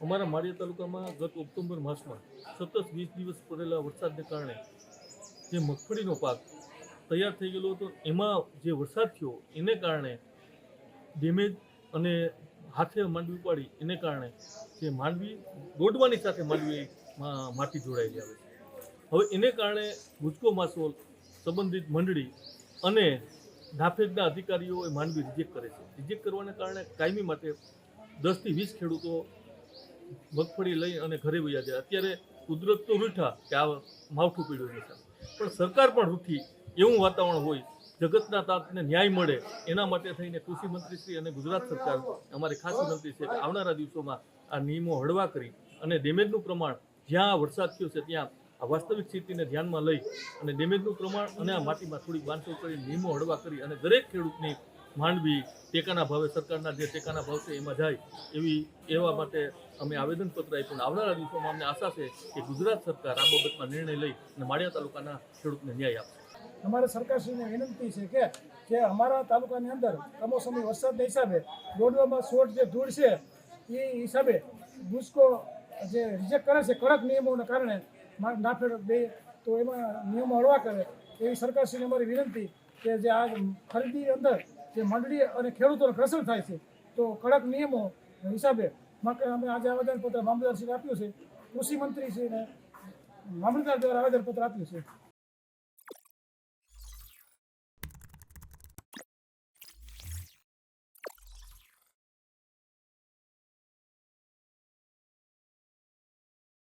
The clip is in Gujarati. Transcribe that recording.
અમારા માળિયા તાલુકામાં ગત ઓક્ટોબર માસમાં સતત વીસ દિવસ પડેલા વરસાદને કારણે જે મગફળીનો પાક તૈયાર થઈ ગયેલો હતો, એમાં જે વરસાદ થયો, એને કારણે ડેમેજ અને હાથે માંડવી પાડી એને કારણે જે માંડવી દોડવાની સાથે માંડવી માટી જોડાયેલી આવે છે. હવે એને કારણે ગુજકો માસોલ સંબંધિત મંડળી અને નાફેડના અધિકારીઓ એ માંડવી રિજેક્ટ કરે છે. રિજેક્ટ કરવાને કારણે કાયમી માટે દસથી વીસ ખેડૂતો મગફળી લઈ અને ઘરે વયા જાય અત્યારે કુદરત તો રૂઠા કે આ માવઠું પીડ્યું નથી પણ સરકાર પણ રૂઠી એવું વાતાવરણ હોય, જગતના તાતને ન્યાય મળે, એના માટે થઈને કૃષિ મંત્રીશ્રી અને ગુજરાત સરકાર, અમારી ખાસ વિનંતી છે કે આવનારા દિવસોમાં આ નિયમો હળવા કરી અને ડેમેજનું પ્રમાણ જ્યાં વરસાદ થયો છે ત્યાં આ વાસ્તવિક સ્થિતિને ધ્યાનમાં લઈ અને ડેમેજનું પ્રમાણ અને આ માટીમાં થોડીક બાંધછોડ કરી, નિયમો હળવા કરી અને દરેક ખેડૂતની માંડવી, ટેકાના ભાવે સરકારના જે ટેકાના ભાવ છે એમાં જાય એવી, એવા માટે અમે આવેદનપત્ર આપ્યું. આવનારા દિવસોમાં અમને આશા છે કે ગુજરાત સરકાર આ બાબતમાં નિર્ણય લઈ અને માળિયા તાલુકાના ખેડૂતને ન્યાય આપશે. અમારે સરકારશ્રીને વિનંતી છે કે કે અમારા તાલુકાની અંદર કમોસમી વરસાદના હિસાબે દોડવામાં શોર્ટ જે ધૂળ છે, એ હિસાબે ગુસ્કો જે રિજેક્ટ કરે છે કડક નિયમોના કારણે નાફેડ બે, તો એમાં નિયમો હળવા કરે એવી સરકારશ્રીને અમારી વિનંતી કે જે આ ખરીદી અંદર જે મંડળી અને ખેડૂતોને ઘર્ષણ થાય છે. તો કડક નિયમો હિસાબે અમે આજે આવેદનપત્ર મામલતદારશ્રીને આપ્યું છે. કૃષિ મંત્રીશ્રીને મામલતદાર દ્વારા આવેદનપત્ર આપ્યું છે.